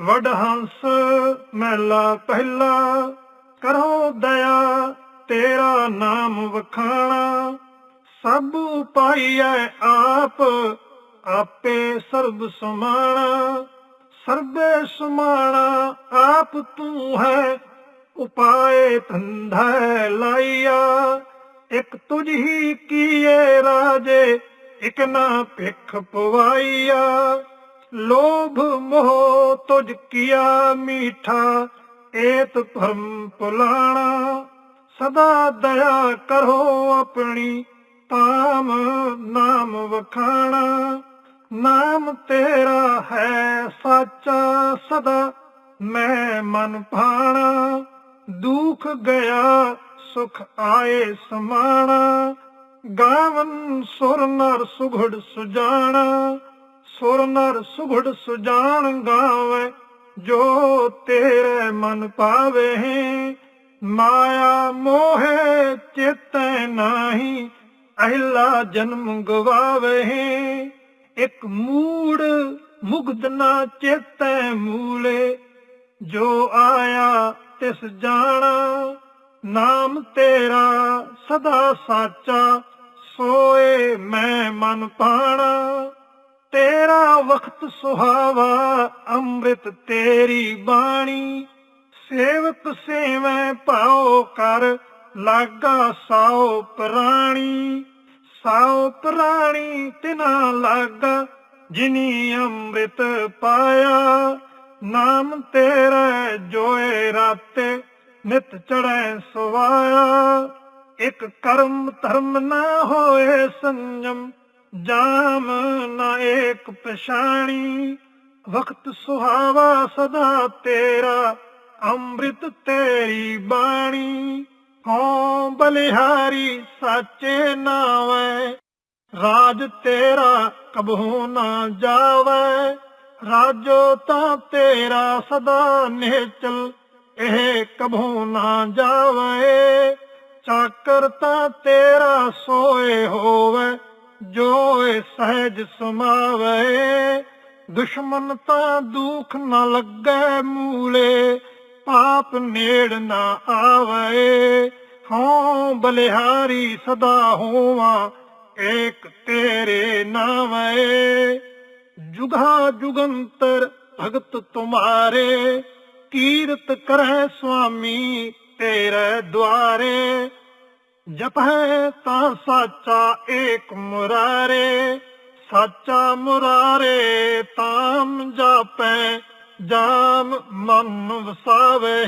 ਵਡ ਹੰਸ ਮਹਿਲਾ ਪਹਿਲਾ, ਕਰੋ ਦਇਆ ਤੇਰਾ ਨਾਮ ਵਖਾਣਾ। ਸਭ ਪਾਈਐ ਆਪ, ਆਪੇ ਸਰਬ ਸਮਾਣਾ। ਸਰਬੇ ਸਮਾਣਾ, ਆਪ ਤੂੰ ਹੈ, ਉਪਾਏ ਧੰਧੈ ਲਾਈਆ। ਇਕ ਤੁਝ ਹੀ ਕੀਏ ਰਾਜੇ, ਇਕ ਨਾ ਭਿਖ ਪਵਾਈਆ। ਲੋਭ ਮੋਹ ਤੁਝ ਕੀਆ ਮੀਠਾ, ਏਤ ਭਰਮ ਪੁਲਾਣਾ। ਸਦਾ ਦਇਆ ਕਰੋ ਆਪਣੀ ਤਾਮ ਨਾਮ ਵਖਾਣਾ। ਨਾਮ ਤੇਰਾ ਹੈ ਸਾਚਾ, ਸਦਾ ਮੈਂ ਮਨ ਭਾਣਾ। ਦੁਖ ਗਿਆ, ਸੁਖ ਆਏ ਸਮਾਣਾ। ਗਾਵਨ ਸੁਰ ਨਰ ਸੁਘੜ ਸੁਜਾਣਾ। ਸੁਰ ਨਰ ਸੁਘੜ ਸੁਜਾਨ ਗਾਵੇ, ਜੋ ਤੇਰੇ ਮਨ ਪਾਵੇ। ਮਾਇਆ ਮੋਹਿ ਚੇਤੈ ਨਾਹੀ, ਅਹਿਲਾ ਜਨਮ ਗਵਾਵੇ। ਇਕ ਮੂੜ ਮੁਗਧ ਨਾ ਚੇਤੈ ਮੂਲੇ, ਜੋ ਆਇਆ ਤਿਸ ਜਾਣਾ। ਨਾਮ ਤੇਰਾ ਸਦਾ ਸਾਚਾ, ਸੋਏ ਮੈਂ ਮਨ ਪਾਣਾ। ਤੇਰਾ ਵਕਤ ਸੁਹਾਵਾ, ਅੰਮ੍ਰਿਤ ਤੇਰੀ ਬਾਣੀ। ਸੇਵਕ ਸੇਵੈ ਭਾਉ ਕਰ, ਲਾਗਾ ਸਾਉ ਪ੍ਰਾਣੀ। ਸਾਉ ਪ੍ਰਾਣੀ ਤਿਨਾ ਲਾਗਾ, ਜਿਨੀ ਅੰਮ੍ਰਿਤ ਪਾਇਆ। ਨਾਮ ਤੇਰਾ ਜੋਏ ਰਾਤੇ, ਨਿਤ ਚੜੈ ਸੁਆਇਆ ਇਕ ਕਰਮ ਧਰਮ ਨਾ ਹੋਏ ਸੰਜਮ ਜਾਮ ਨਾ ਏਕ ਪਛਾਣੀ, ਵਕਤ ਸੁਹਾਵਾ ਸਦਾ ਤੇਰਾ, ਅੰਮ੍ਰਿਤ ਤੇਰੀ ਬਾਣੀ। ਹਉ ਬਲਿਹਾਰੀ ਸਾਚੇ ਨਾਵੇਂ, ਰਾਜ ਤੇਰਾ ਕਬਹੂ ਨਾ ਜਾਵੇ। ਰਾਜੋ ਤਾਂ ਤੇਰਾ ਸਦਾ ਨਿਹਚਲ, ਇਹ ਕਬਹੂ ਨਾ ਜਾਵੇ। ਚਾਕਰ ਤਾਂ ਤੇਰਾ ਸੋਏ ਹੋਵੇ ਜੋ ਏ ਸਹਿਜ ਸਮਾਵੇ, ਦੁਸ਼ਮਨ ਤਾਂ ਦੁਖ ਨਾ ਲੱਗੇ ਮੂਲੇ, ਪਾਪ ਨੇੜ ਨਾ ਆਵੇ। ਹਉ ਬਲਿਹਾਰੀ ਸਦਾ ਹੋਵਾਂ, ਏਕ ਤੇਰੇ ਨਾਮੇ ਜੁਗਾ ਜੁਗੰਤਰ ਭਗਤ ਤੁਮਾਰੇ, ਕੀਰਤ ਕਰੈ ਸੁਆਮੀ ਤੇਰੇ ਦੁਆਰੇ। ਜਪੈ ਤਾਂ ਸਾਚਾ ਏਕ ਮੁਰਾਰੇ, ਸਾਚਾ ਮੁਰਾਰੇ ਤਾਮ ਜਾਪੈ, ਜਾਮ ਮਨ ਵਸਾਵੇ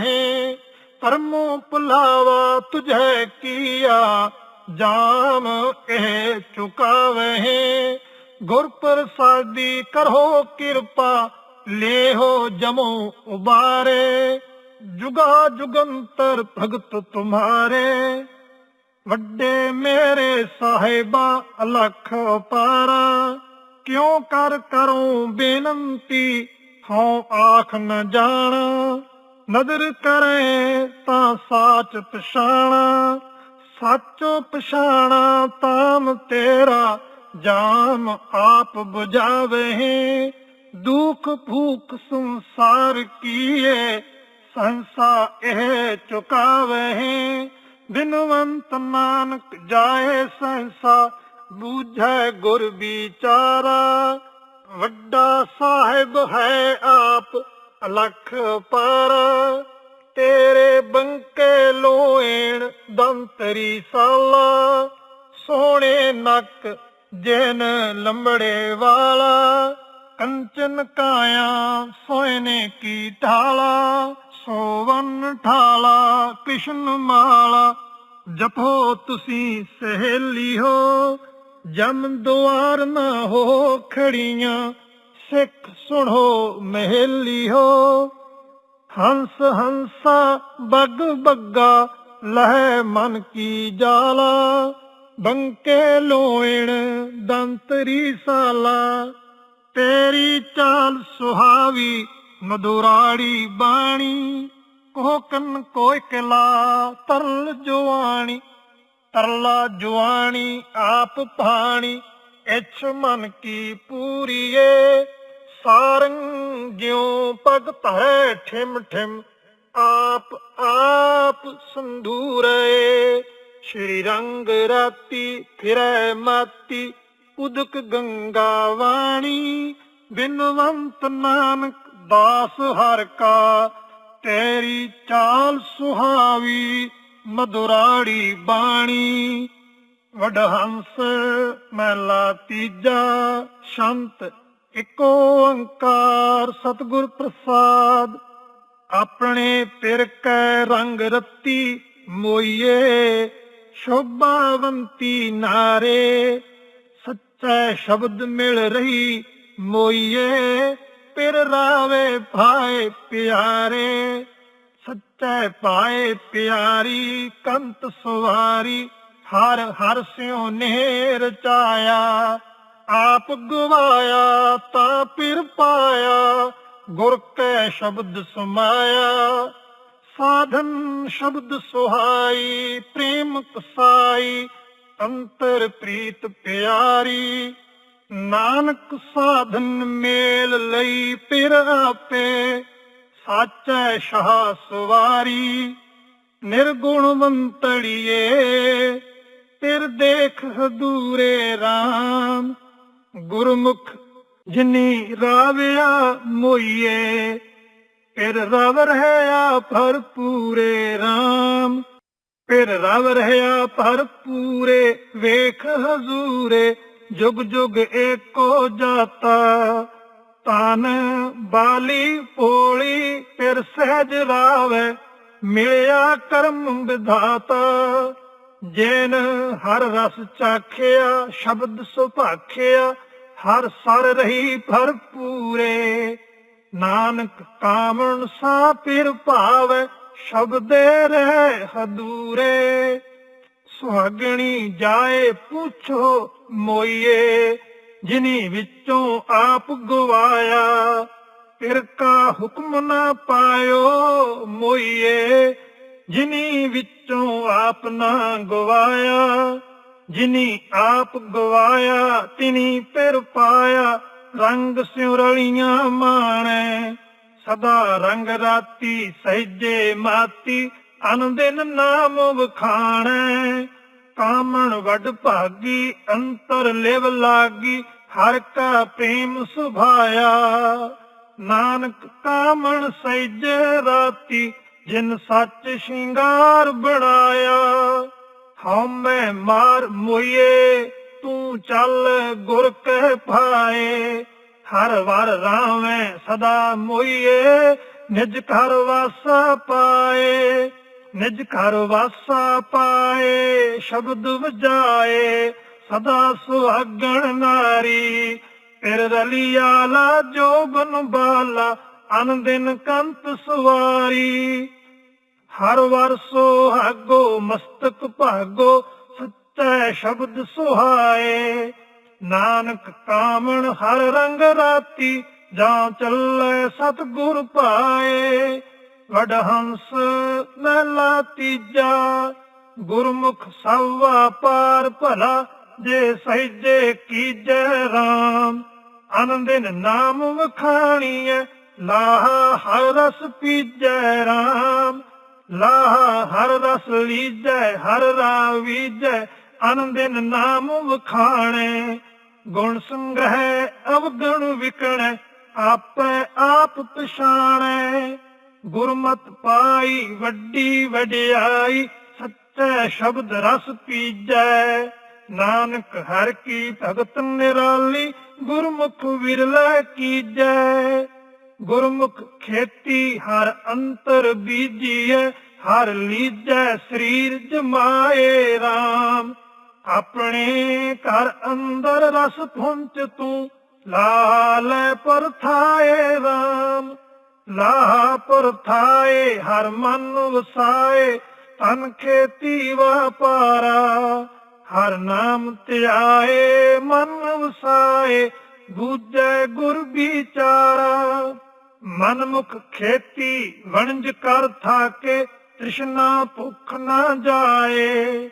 ਕਰਮੋ ਭੁਲਾਵਾ ਤੁਝੈ ਕੀਆ, ਜਾਮ ਇਹ ਚੁਕਾਵੇ ਗੁਰ ਪ੍ਰਸਾਦੀ ਕਰੋ ਕਿਰਪਾ, ਲੇਹੋ ਜਮੋ ਉਬਾਰੇ। ਜੁਗਾ ਜੁਗੰਤਰ ਭਗਤ ਤੁਮਾਰੇ। ਵੱਡੇ ਮੇਰੇ ਸਾਹਿਬਾ, ਅਲਖ ਪਾਰਾ, ਕਿਉ ਕਰ ਕਰੂੰ ਬੇਨੰਤੀ, ਹਉ ਆਖ ਨ ਜਾਣਾ। ਨਦਰ ਕਰੇ ਤਾਂ ਸਾਚ ਪਛਾਣਾ, ਸਾਚੋ ਪਛਾਣਾ ਤਾਮ ਤੇਰਾ, ਜਾਮ ਆਪ 부ਝਾਵੇ ਦੁਖ ਭੂਖ ਸੰਸਾਰ ਕੀਏ, ਸੰਸਾ ਇਹ ਚੁਕਾਵੇ ਬਿਨਵੰਤ ਨਾਨਕ ਜਾਏ ਸੰਸਾ ਬੂਝੈ ਗੁਰ ਵਿਚਾਰਾ। ਵੱਡਾ ਸਾਹਿਬ ਹੈ ਆਪ ਅਲਖ ਪਰ। ਤੇਰੇ ਬੰਕੇ ਲੋਇਣ ਦੰਤਰੀ ਸਾਲਾ। ਸੋਹਣੇ ਨੱਕ ਜਿਨ ਲੰਬੜੇ ਵਾਲਾ। ਕੰਚਨ ਕਾਇਆ ਸੋਇਨੇ ਕੀ ਢਾਲਾ ਸੋਵਨ ਠਾਲਾ, ਕ੍ਰਿਸ਼ਨ ਮਾਲਾ, ਜਪੋ ਤੁਸੀਂ ਸਹੇਲੀ ਹੋ। ਜਮ ਦੁਆਰ ਨਾ ਹੋ ਖੜੀਆਂ, ਸਿੱਖ ਸੁਣੋ ਮਹਿਲੀ ਹੋ। ਹੰਸ ਹੰਸਾ, ਬੱਗ ਬੱਗਾ, ਲਹਿ ਮਨ ਕੀ ਜਾਲਾ। ਬੰਕੇ ਲੋਇਣ ਦੰਤਰੀ ਸਾਲਾ, ਤੇਰੀ ਚਾਲ ਸੁਹਾਵੀ ਮਧੁਰਾੜੀ ਬਾਣੀ, ਕੋਕਨ ਕੋਇ ਕਲਾ, ਤਰਲ ਜਵਾਨੀ ਤਰਲਾ ਜਵਾਨੀ ਆਪ ਪਾਣੀ ਇਛ ਮਨ ਕੀ ਪੂਰੀਏ ਸਾਰੰਗ ਜਿਉ ਪਗ ਧਰੈ ਠਿਮ ਠਿਮ, ਆਪ ਆਪ ਸੰਧੂਰੇ ਸ਼੍ਰੀ ਰੰਗ ਰਾਤੀ ਫਿਰੈ ਮਾਤੀ, ਉਦਕ ਗੰਗਾ ਵਾਣੀ, ਬਿਨਵੰਤ ਨਾਨਕ ਦਾਸ ਹਰ ਕਾ, ਤੇਰੀ ਚਾਲ ਸੁਹਾਵੀ ਮధుਰਾੜੀ ਬਾਣੀ। ਵਡਹੰਸ ਮਹਿਲਾ ਤੀਜਾ, ਸ਼ੰਤ ਇਕ ਓੰਕਾਰ, ਸਤਿਗੁਰ ਪ੍ਰਸਾਦ। ਆਪਣੇ ਪਿਰ ਕੈ ਰੰਗ ਰੱਤੀ ਮੋਈਏ, ਸ਼ੋਭਾਵੰਤੀ ਨਾਰੇ। ਸੱਚਾ ਸ਼ਬਦ ਮਿਲ ਰਹੀ ਮੋਈਏ ਪਿਰ ਰਾਵੇ ਭਾਏ ਪਿਆਰੇ, ਸੱਚੇ ਪਾਏ ਪਿਆਰੀ, ਕੰਤ ਸਵਾਰੀ, ਹਰ ਹਰ ਸਿਉ ਨੇਰ ਚਾਇਆ। ਆਪ ਗਵਾਇਆ ਤਾਂ ਪਿਰ ਪਾਇਆ, ਗੁਰ ਕੈ ਸ਼ਬਦ ਸਮਾਇਆ। ਸਾਧਨ ਸ਼ਬਦ ਸੁਹਾਈ, ਪ੍ਰੇਮ ਕਸਾਈ, ਅੰਤਰ ਪ੍ਰੀਤ ਪਿਆਰੀ। ਨਾਨਕ ਸਾਧਨ ਮੇਲ ਲਈ ਪਿਰ ਆਪੇ, ਸਾਚੈ ਸ਼ਾਹ ਸਵਾਰੀ, ਨਿਰਗੁਣਵੰਤੜੀਏ ਤਿਰ ਦੇਖ ਹਦੂਰੇ RAM ਗੁਰਮੁਖ ਜਿਨੀ ਰਾਵਿਆ ਮੋਈਏ, ਫਿਰ ਰਵ ਰਹਿਆ ਭਰਪੂਰੇ RAM ਫਿਰ ਰਵ ਰਹਿਆ ਭਰਪੂਰੇ, ਵੇਖ ਹਜ਼ੂਰੇ ਜੁਗ ਜੁਗ ਏਕੋ ਜਾਤਾ ਤਨ ਬਾਲੀ ਪੋਲੀ ਪਿਰ ਸਹਿਜ ਰਾਵੈ, ਮਿਲਿਆ ਕਰਮ ਵਿਧਾਤਾ। ਜੇਨ ਹਰ ਰਸ ਚਾਖਿਆ, ਸ਼ਬਦ ਸੁਭਾਖਿਆ, ਹਰ ਸਰ ਰਹੀ ਭਰਪੂਰੇ ਨਾਨਕ ਕਾਮਣ ਸਾ ਪਿਰ ਭਾਵੈ, ਸ਼ਬਦੇ ਰਹਿ ਹਦੂਰੇ। ਸੁਹਾਗਣੀ ਜਾਏ ਪੁੱਛੋ ਮੋਈਏ, ਜਿਨੀ ਵਿੱਚੋਂ ਆਪ ਗਵਾਇਆ। ਫਿਰ ਕਾ ਹੁਕਮ ਨਾ ਪਾਇਓ ਮੋਈਏ, ਜਿਨੀ ਵਿੱਚੋਂ ਆਪ ਨਾ ਗਵਾਇਆ। ਜਿਨੀ ਆਪ ਗਵਾਇਆ, ਤਿਨੀ ਫਿਰ ਪਾਇਆ। ਰੰਗ ਸਿਉ ਮਾਣੇ, ਸਦਾ ਰੰਗ ਰਾਤੀ ਸਹਿਜੇ ਮਾਤੀ। ਅਨੰਦਿਨ ਨਾਮ ਵਖਾਣੈ, ਕਾਮਣ ਵੱਡ ਭਾਗੀ, ਅੰਤਰ ਲਿਵ ਲਾਗੀ, ਹਰ ਕਾ ਪ੍ਰੇਮ ਸੁਭਾਇਆ। ਨਾਨਕ ਕਾਮਣ ਸਹਿਜੇ ਰਾਤੀ, ਜਿਨ ਸੱਚ ਸ਼ਿੰਗਾਰ ਬਣਾਇਆ। ਹਉ ਮਾਰ ਮੋਈਏ, ਤੂੰ ਚੱਲ ਗੁਰ ਕਹਿ ਭਾਏ। ਹਰ ਵਾਰ ਰਾਵੇਂ ਸਦਾ ਮੋਈਏ, ਨਿਜ ਘਰ ਵਾਸਾ ਪਾਏ। ਨਿਜ ਘਰ ਵਾਸਾ ਪਾਏ, ਸ਼ਬਦ ਵਜਾਏ, ਸਦਾ ਸੁਹਾਗਣ ਨਾਰੀ। ਫਿਰ ਰਲੀਆ ਲਾ ਜੋਬਨ ਬਾਲਾ, ਅਨੰਦਿਨ ਕੰਤ ਸਵਾਰੀ। ਹਰ ਵਰ ਸੁਹਾਗੋ, ਮਸਤਕ ਭਾਗੋ, ਸੱਚਾ ਸ਼ਬਦ ਸੁਹਾਏ। ਨਾਨਕ ਕਾਮਣ ਹਰ ਰੰਗ ਰਾਤੀ, ਜਾਂ ਚੱਲੇ ਸਤਿਗੁਰ ਪਾਏ। ਵਡ ਵਡਹੰਸ ਮਹਿਲਾ ਤੀਜਾ, ਗੁਰਮੁਖ ਸਵਾ ਪਾਰ ਭਲਾ, ਜੇ ਸਹਿਜੇ ਕੀਜੈ RAM ਆਨੰਦਿਨ ਨਾਮ ਵਖਾਣੀਐ, ਲਾਹਾ ਹਰ ਰਸ ਪੀਜੈ RAM ਲਾਹਾ ਹਰ ਰਸ ਲੀਜੈ, ਹਰ ਰਾਵੀਜੈ ਆਨੰਦਿਨ ਨਾਮ ਵਖਾਣੇ। ਗੁਣ ਸੰਗ੍ਰਹਿ ਅਵਗਣ ਵਿਕਣੈ, ਆਪੇ ਆਪ ਪਛਾਣੈ। ਗੁਰਮਤ ਪਾਈ, ਵੱਡੀ ਵਡਿਆਈ, ਸੱਚੇ ਸ਼ਬਦ ਰਸ ਪੀਜੈ। ਨਾਨਕ ਹਰ ਕੀ ਭਗਤ ਨਿਰਾਲੀ, ਗੁਰਮੁਖ ਵਿਰਲੇ ਕੀਜੈ। ਗੁਰਮੁਖ ਖੇਤੀ ਹਰ ਅੰਤਰ ਬੀਜੀਐ, ਹਰ ਲੀਜੈ ਸਰੀਰ ਜਮਾਏ RAM ਆਪਣੇ ਘਰ ਅੰਦਰ ਰਸ ਪੁੰਚ ਤੂੰ, ਲਾਲ ਪਰਥਾਏ RAM ਲਾਹ ਪਰਥਾਏ ਹਰ ਮਨ ਵਸਾਏ, ਤਨ ਖੇਤੀ ਵਪਾਰਾ, ਹਰ ਨਾਮ ਧਿਆਏ, ਮਨ ਵਸਾਏ, ਬੂਝੈ ਗੁਰ ਵਿਚਾਰਾ। ਮਨ ਮੁਖ ਖੇਤੀ ਵਣਜ ਕਰ ਥਾਕੇ, ਤ੍ਰਿਸ਼ਨਾ ਭੁੱਖ ਨਾ ਜਾਏ।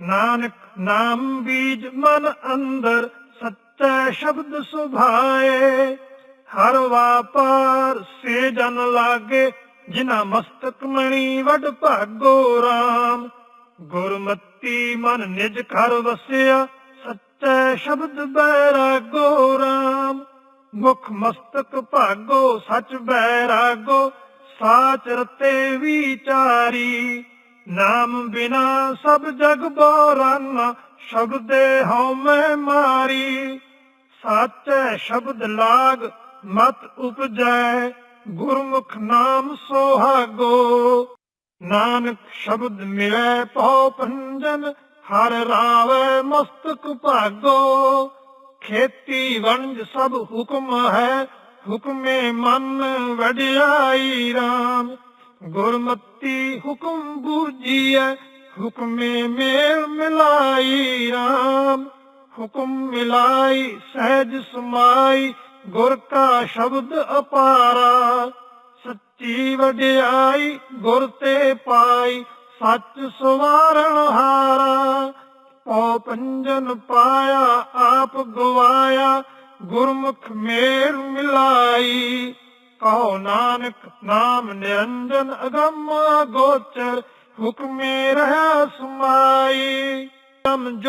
ਨਾਨਕ ਨਾਮ ਬੀਜ ਮਨ ਅੰਦਰ, ਸੱਚਾ ਸ਼ਬਦ ਸੁਭਾਏ। ਹਰ ਵਾਪਾਰ ਸੇ ਜਨ ਲਾਗੇ ਜਿਨਾ ਮਸਤਕ ਮਣੀ ਵਡ ਭਾਗੋ RAM ਗੁਰਮਤੀ ਮਨ ਨਿਜ ਘਰ ਵਸਿਆ, ਸੱਚੇ ਸ਼ਬਦ ਬੈਰਾਗੋ RAM ਮੁਖ ਮਸਤਕ ਭਾਗੋ, ਸਚ ਬੈਰਾਗੋ, ਸਾਚ ਰਤੇ ਵਿਚਾਰੀ। ਨਾਮ ਬਿਨਾ ਸਭ ਜਗ ਬੋਰਾਨਾ, ਸ਼ਬਦੇ ਹਉ ਮੈਂ ਮਾਰੀ। ਸਾਚੈ ਸ਼ਬਦ ਲਾਗ ਮਤ ਉਪਜੈ, ਗੁਰਮੁਖ ਨਾਮ ਸੁਹਾਗੋ। ਨਾਨਕ ਸ਼ਬਦ ਮਿਲੈ ਪਉ ਪੰਜਨ ਹਰ ਰਾਵੈ ਮਸਤਕ ਭਾਗੋ। ਖੇਤੀ ਵਣਜ ਸਭ ਹੁਕਮ ਹੈ, ਹੁਕਮੇ ਮਨ ਵਡਿਆਈ RAM ਗੁਰਮਤੀ ਹੁਕਮ ਬੂਝੀਐ ਹੁਕਮੇ ਮੇਲ ਮਿਲਾਈ RAM ਹੁਕਮ ਮਿਲਾਈ, ਸਹਿਜ ਸਮਾਈ ਗੁਰ ਕਾ ਸ਼ਬਦ ਅਪਾਰਾ, ਸੱਚੀ ਵਡਿਆਈ ਗੁਰ ਤੇ ਪਾਈ, ਸੱਚ ਸਵਾਰਣ ਹਾਰਾ। ਪਉ ਪੰਜਨ ਪਾਇਆ, ਆਪ ਗਵਾਇਆ, ਗੁਰਮੁਖ ਮੇਰ ਮਿਲਾਈ। ਕਹੋ ਨਾਨਕ ਨਾਮ ਨਿਰੰਜਨ ਅਗੰਮ ਗੋਚਰ, ਹੁਕਮੇ ਰਹਾ ਸਮਾਈ।